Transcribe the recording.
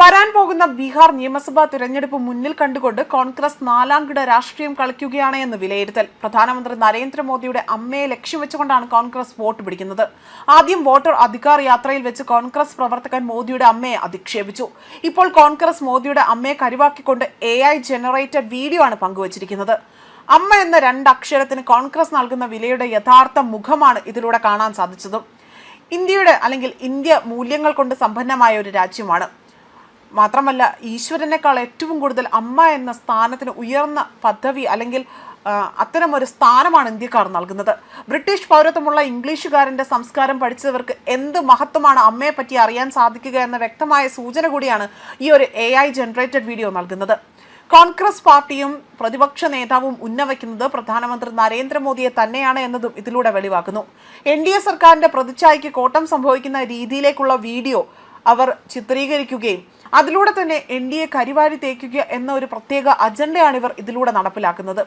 വരാൻ പോകുന്ന ബീഹാർ നിയമസഭാ തിരഞ്ഞെടുപ്പ് മുന്നിൽ കണ്ടുകൊണ്ട് കോൺഗ്രസ് നാലാംകിട രാഷ്ട്രീയം കളിക്കുകയാണ് എന്ന് വിലയിരുത്തൽ. പ്രധാനമന്ത്രി നരേന്ദ്രമോദിയുടെ അമ്മയെ ലക്ഷ്യം വെച്ചുകൊണ്ടാണ് കോൺഗ്രസ് വോട്ട് പിടിക്കുന്നത്. ആദ്യം വോട്ടർ അധികാർ യാത്രയിൽ വെച്ച് കോൺഗ്രസ് പ്രവർത്തകൻ മോദിയുടെ അമ്മയെ അധിക്ഷേപിച്ചു. ഇപ്പോൾ കോൺഗ്രസ് മോദിയുടെ അമ്മയെ കരുവാക്കിക്കൊണ്ട് എ ഐ ജനറേറ്റഡ് വീഡിയോ ആണ് പങ്കുവച്ചിരിക്കുന്നത്. അമ്മ എന്ന രണ്ടക്ഷരത്തിന് കോൺഗ്രസ് നൽകുന്ന വിലയുടെ യഥാർത്ഥ മുഖമാണ് ഇതിലൂടെ കാണാൻ സാധിച്ചത്. ഇന്ത്യയുടെ അല്ലെങ്കിൽ ഇന്ത്യ മൂല്യങ്ങൾ കൊണ്ട് സമ്പന്നമായ ഒരു രാജ്യമാണ്. മാത്രമല്ല ഈശ്വരനേക്കാൾ ഏറ്റവും കൂടുതൽ അമ്മ എന്ന സ്ഥാനത്തിന് ഉയർന്ന പദവി അല്ലെങ്കിൽ അത്തരം ഒരു സ്ഥാനമാണ് ഇന്ത്യക്കാർ നൽകുന്നത്. ബ്രിട്ടീഷ് പൗരത്വമുള്ള ഇംഗ്ലീഷുകാരന്റെ സംസ്കാരം പഠിച്ചവർക്ക് എന്ത് മഹത്വമാണ് അമ്മയെ പറ്റി അറിയാൻ സാധിക്കുക എന്ന വ്യക്തമായ സൂചന കൂടിയാണ് ഈ ഒരു എ ഐ ജനറേറ്റഡ് വീഡിയോ നൽകുന്നത്. കോൺഗ്രസ് പാർട്ടിയും പ്രതിപക്ഷ നേതാവും ഉന്നവയ്ക്കുന്നത് പ്രധാനമന്ത്രി നരേന്ദ്രമോദിയെ തന്നെയാണ് എന്നതും ഇതിലൂടെ വെളിവാക്കുന്നു. എൻ ഡി എ സർക്കാരിന്റെ പ്രതിച്ഛായയ്ക്ക് കോട്ടം സംഭവിക്കുന്ന രീതിയിലേക്കുള്ള വീഡിയോ അവർ ചിത്രീകരിക്കുകയും അതിലൂടെ തന്നെ എൻ ഡി എ കരിവാരി തേക്കുക എന്ന ഒരു പ്രത്യേക അജണ്ടയാണ് ഇവർ ഇതിലൂടെ നടപ്പിലാക്കുന്നത്.